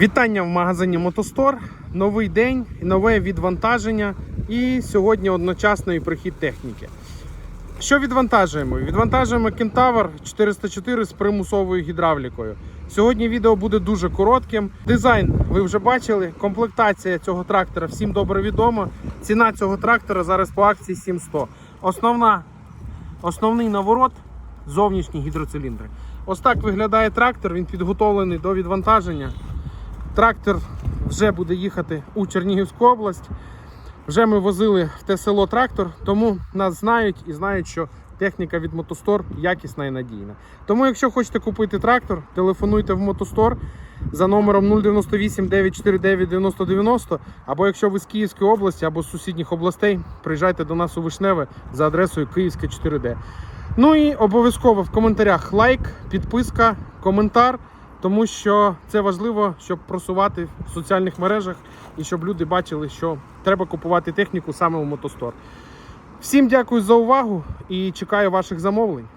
Вітання в магазині Мотостор. Новий день, нове відвантаження і сьогодні одночасний прихід техніки. Що відвантажуємо? Відвантажуємо Кентавр 404 з примусовою гідравлікою. Сьогодні відео буде дуже коротким. Дизайн ви вже бачили. Комплектація цього трактора всім добре відома. Ціна цього трактора зараз по акції 700. Основна, основний наворот зовнішні гідроциліндри. Ось так виглядає трактор. Він підготовлений до відвантаження. Трактор вже буде їхати у Чернігівську область. Вже ми возили в те село трактор, тому нас знають і знають, що техніка від Мотостор якісна і надійна. Тому, якщо хочете купити трактор, телефонуйте в Мотостор за номером 098 949 9090, або якщо ви з Київської області або з сусідніх областей, приїжджайте до нас у Вишневе за адресою Київське 4D. Ну і обов'язково в коментарях лайк, підписка, коментар тому що це важливо, щоб просувати в соціальних мережах і щоб люди бачили, що треба купувати техніку саме у Мотостор. Всім дякую за увагу і чекаю ваших замовлень.